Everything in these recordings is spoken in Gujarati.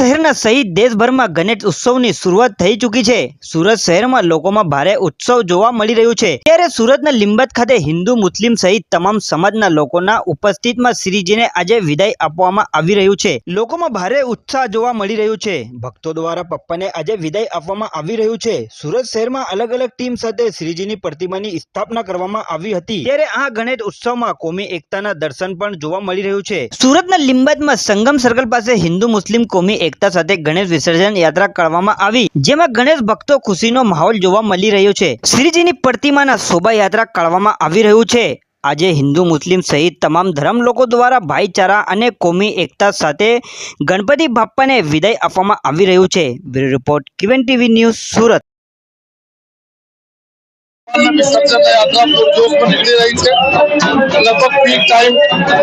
શહેરના સહિત દેશભરમાં ગણેશ ઉત્સવની શરૂઆત થઈ ચૂકી છે. સુરત શહેરમાં લોકોમાં ભારે ઉત્સવ જોવા મળી રહ્યું છે. ત્યારે સુરતના લીંબત ખાતે હિન્દુ મુસ્લિમ સહિત તમામ સમાજના લોકોના ઉપસ્થિતમાં શ્રીજીને આજે વિદાય આપવામાં આવી રહ્યું છે. લોકોમાં ભારે ઉત્સાહ જોવા મળી રહ્યું છે. ભક્તો દ્વારા પપ્પાને આજે વિદાય આપવામાં આવી રહ્યું છે. સુરત શહેરમાં અલગ અલગ ટીમ સાથે શ્રીજીની પ્રતિમાની સ્થાપના કરવામાં આવી હતી. ત્યારે આ ગણેશ ઉત્સવમાં કોમી એકતાના દર્શન પણ જોવા મળી રહ્યું છે. સુરતના લીંબતમાં સંગમ સર્કલ પાસે હિન્દુ મુસ્લિમ કોમી એકતા સાથે ગણેશ વિસર્જન યાત્રા કાઢવામાં આવી, જેમાં ગણેશ ભક્તો ખુશીનો માહોલ જોવા મળી રહ્યો છે. શ્રીજીની પ્રતિમાના શોભાયાત્રા કાઢવામાં આવી રહ્યું છે. આજે હિન્દુ, મુસ્લિમ સહિત તમામ ધર્મ લોકો દ્વારા ભાઈચારા અને કોમી એકતા સાથે ગણપતિ બાપ્પાને વિદાય આપવામાં આવી રહ્યું છે. બ્યુરો રિપોર્ટ કિવન ટીવી ન્યૂઝ સુરત. વિસર્જન યાત્રા પૂરજોશમાં નીકળી રહી છે. લગભગ પીક ટાઈમ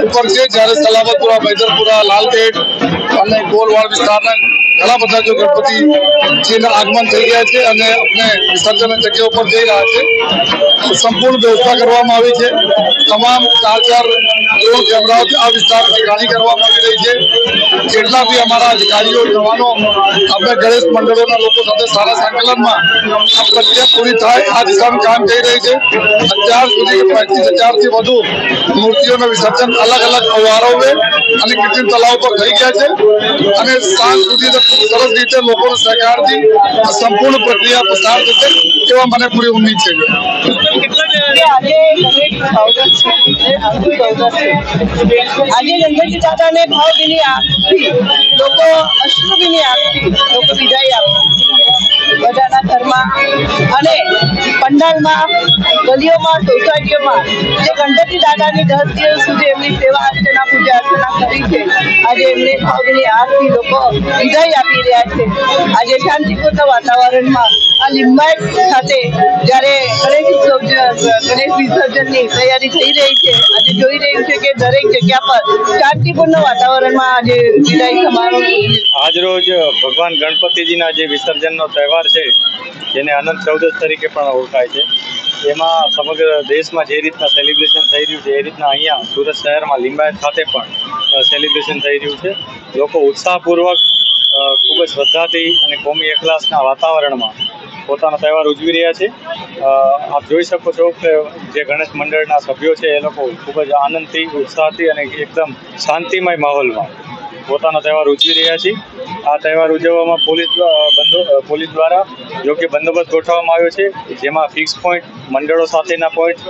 ઉપર છે, જ્યારે સલામતપુરા, મૈદરપુરા લાલગેટ અને ગોલવાડ વિસ્તારના ઘણા બધા જો ગણપતિજીના આગમન થઈ ગયા છે અને અમને વિસર્જન જગ્યા ઉપર જઈ રહ્યા છે. સંપૂર્ણ વ્યવસ્થા કરવામાં આવી છે. તમામ ચાર ચાર કેમેરાઓથી આ વિસ્તારની નિગરાની કરવામાં આવી રહી છે. જેટલા બી અમારા અધિકારીઓ, જવાનો, આપણે ગણેશ મંડળોના લોકો સાથે સારા સંકલનમાં આ પૂરી થાય, આ દિશાનું કામ થઈ રહી છે. અત્યાર સુધી પચીસ હજારથી વધુ મૂર્તિઓનું વિસર્જન અલગ અલગ અવારોએ અને કૃત્રિમ તલાવ પર થઈ ગયા છે. અને સાંજ સુધી સરસ રીતે લોકોના સહકારથી સંપૂર્ણ પ્રક્રિયા પસાર થશે એવા મને પૂરી ઉમ્મીદ છે. આજે ગણપતિ દાદાને ભાવભીની આરતી લોકો અશ્રુભીની આરતી લોકો વિદાય આપે. બધાના ઘરમાં અને પંડાલમાં, ગલીઓમાં સોસાયટીઓમાં જે ગણપતિ દાદાની દસ દિવસ સુધી એમની સેવા અર્ચના, પૂજા અર્ચના કરી છે, આજે એમને ભાવની આરતી લોકો વિદાય આપી રહ્યા છે. આજે શાંતિપૂર્ણ વાતાવરણમાં આ લિંબાયત ખાતે જ્યારે ગણેશ ઉત્સવ ગણેશ વિસર્જનની તૈયારી થઈ રહી છે. આજે જોઈ રહ્યું છે કે દરેક જગ્યા પર શાંતિપૂર્ણ વાતાવરણમાં આજે વિદાય સમારોહ આજરોજ ભગવાન ગણપતિજીના જે વિસર્જનનો તહેવાર છે, જેને અનંત ચૌદશ તરીકે પણ ઓળખાય છે, એમાં સમગ્ર દેશમાં જે રીતના સેલિબ્રેશન થઈ રહ્યું છે, એ રીતના અહીંયા સુરત શહેરમાં લિંબાયત ખાતે પણ સેલિબ્રેશન થઈ રહ્યું છે. લોકો ઉત્સાહપૂર્વક ખૂબ જ શ્રદ્ધાથી અને કોમી એકલાસના વાતાવરણમાં પોતાનો તહેવાર ઉજવી રહ્યા છે. આપ જોઈ શકો છો કે જે ગણેશ મંડળના સભ્યો છે એ લોકો ખૂબ જ આનંદથી, ઉત્સાહથી અને એકદમ શાંતિમય માહોલમાં પોતાનો તહેવાર ઉજવી રહ્યા છીએ આ તહેવાર ઉજવવામાં પોલીસ પોલીસ દ્વારા યોગ્ય બંદોબસ્ત ગોઠવવામાં આવ્યો છે, જેમાં ફિક્સ પોઈન્ટ, મંડળો સાથેના પોઈન્ટ,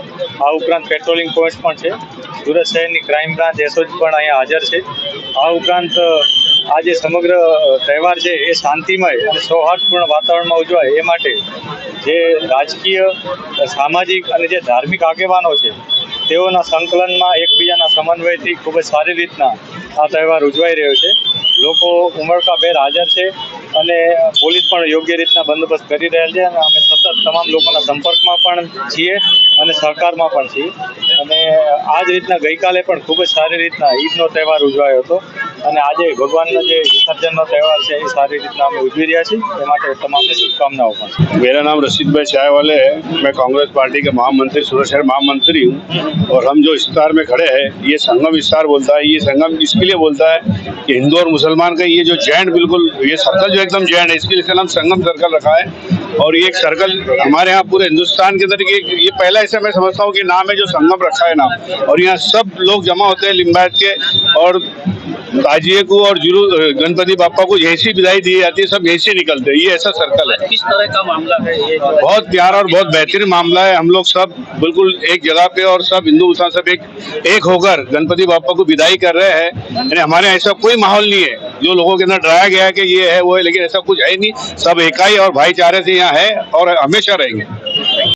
આ ઉપરાંત પેટ્રોલિંગ પોઈન્ટ પણ છે. સુરત શહેરની ક્રાઇમ બ્રાન્ચ એસઓજી પણ અહીંયા હાજર છે. આ ઉપરાંત આ જે સમગ્ર તહેવાર છે એ શાંતિમય અને સૌહાર્દપૂર્ણ વાતાવરણમાં ઉજવાય એ માટે જે રાજકીય સામાજિક અને જે ધાર્મિક આગેવાનો છે તેઓના સંકલનમાં એકબીજાના સમન્વયથી ખૂબ જ સારી રીતના આ તહેવાર ઉજવાઈ રહ્યો છે. લોકો ઉમળકાભેર હાજર છે અને પોલીસ પણ યોગ્ય રીતના બંદોબસ્ત કરી રહેલ છે અને અમે સતત તમામ લોકોના સંપર્કમાં પણ છીએ અને સહકારમાં પણ છીએ. અને આ જ રીતના ગઈકાલે પણ ખૂબ જ સારી રીતના ઈદનો તહેવાર ઉજવાયો હતો અને આજે ભગવાનનો જે વિસર્જનનો તહેવાર છે એ સારી રીતના અમે ઉજવી રહ્યા છીએ એ માટે તમામને શુભકામનાઓ પણ છે मेरा नाम रशीद भाई चाय वाले है मैं कांग्रेस पार्टी के महामंत्री सूरत शहर महामंत्री हूँ और हम जो विस्तार में खड़े हैं ये संगम विस्तार बोलता है ये संगम इसके लिए बोलता है कि हिंदू और मुसलमान का ये जो जैंट बिल्कुल ये सर्कल जो एकदम जैंट है इसके लिए इसका नाम संगम सर्कल रखा है और ये सर्कल हमारे यहाँ पूरे हिंदुस्तान के अंदर ये ये पहला ऐसा मैं समझता हूँ कि नाम है जो संगम रखा है नाम। और यहाँ सब लोग जमा होते हैं लिम्बायत के और ताजिए को और जुलू गणपति बापा को यहीं से विदाई दी जाती है सब यहीं से निकलते हैं। ये ऐसा सर्कल है। किस तरह का मामला है ये? बहुत प्यारा और बहुत बेहतरीन मामला है। हम लोग सब बिल्कुल एक जगह पे और सब हिंदू मुसलमान सब एक एक होकर गणपति बापा को विदाई कर रहे हैं। यानी हमारे यहाँ ऐसा कोई माहौल नहीं है। जो लोगों के अंदर डराया गया है कि ये है वो है लेकिन ऐसा कुछ है ही नहीं सब इकाई और भाईचारे से यहाँ है और हमेशा रहेंगे